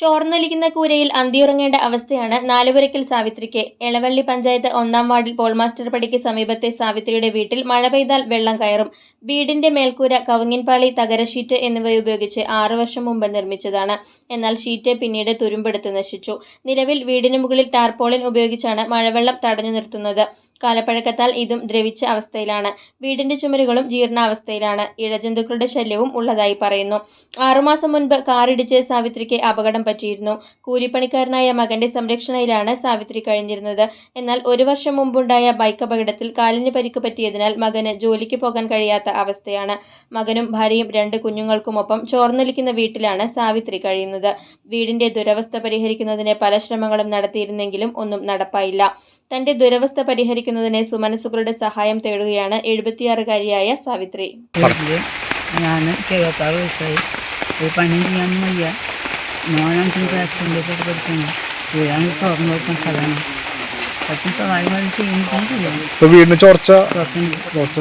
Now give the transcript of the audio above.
ചോർന്നൊലിക്കുന്ന കൂരയിൽ അന്തിയുറങ്ങേണ്ട അവസ്ഥയാണ് നാലുപുരയ്ക്കൽ സാവിത്രിക്ക് എളവള്ളി പഞ്ചായത്ത് ഒന്നാം വാർഡിൽ പോൾമാസ്റ്റർ പടിക്ക് സമീപത്തെ സാവിത്രിയുടെ വീട്ടിൽ മഴ പെയ്താൽ വെള്ളം കയറും. വീടിന്റെ മേൽക്കൂര കവുങ്ങിൻപാളി തകര ഷീറ്റ് എന്നിവ ഉപയോഗിച്ച് ആറു വർഷം മുമ്പ് നിർമ്മിച്ചതാണ്. എന്നാൽ ഷീറ്റ് പിന്നീട് തുരുമ്പെടുത്ത് നശിച്ചു. നിലവിൽ വീടിന് മുകളിൽ ടാർപോളിൻ ഉപയോഗിച്ചാണ് മഴവെള്ളം തടഞ്ഞു നിർത്തുന്നത്. കാലപ്പഴക്കത്താൽ ഇതും ദ്രവിച്ച അവസ്ഥയിലാണ്. വീടിന്റെ ചുമരുകളും ജീർണാവസ്ഥയിലാണ്. ഇഴജന്തുക്കളുടെ ശല്യവും ഉള്ളതായി പറയുന്നു. ആറുമാസം മുൻപ് കാറിടിച്ച് സാവിത്രിക്ക് അപകടം പറ്റിയിരുന്നു. കൂലിപ്പണിക്കാരനായ മകന്റെ സംരക്ഷണയിലാണ് സാവിത്രി കഴിഞ്ഞിരുന്നത്. എന്നാൽ ഒരു വർഷം മുമ്പുണ്ടായ ബൈക്ക് അപകടത്തിൽ കാലിന് പരിക്ക് പറ്റിയതിനാൽ മകന് ജോലിക്ക് പോകാൻ കഴിയാത്ത അവസ്ഥയാണ്. മകനും ഭാര്യയും രണ്ട് കുഞ്ഞുങ്ങൾക്കുമൊപ്പം ചോർന്നൊലിക്കുന്ന വീട്ടിലാണ് സാവിത്രി കഴിയുന്നത്. വീടിന്റെ ദുരവസ്ഥ പരിഹരിക്കുന്നതിന് പല ശ്രമങ്ങളും നടത്തിയിരുന്നെങ്കിലും ഒന്നും നടപ്പായില്ല. തന്റെ ദുരവസ്ഥ പരിഹരിക്കുന്നതിന് സുമനസുകളുടെ സഹായം തേടുകയാണ് എഴുപത്തിയാറുകാരിയായ സാവിത്രി. ഞാൻ എഴുപത്താറ് വയസ്സായി. ഒരു പണി ചെയ്യാൻ വയ്യ. മോനാണെങ്കിൽ ആക്സിഡന്റ് ഒക്കെ പഠിക്കുന്നു. വീടാണ് തുറന്നു കൊടുക്കാൻ സ്ഥലമാണ്. പക്ഷേ സഹായം ചെയ്യുന്നില്ല വീടിന് ചോർച്ച? ചോർച്ച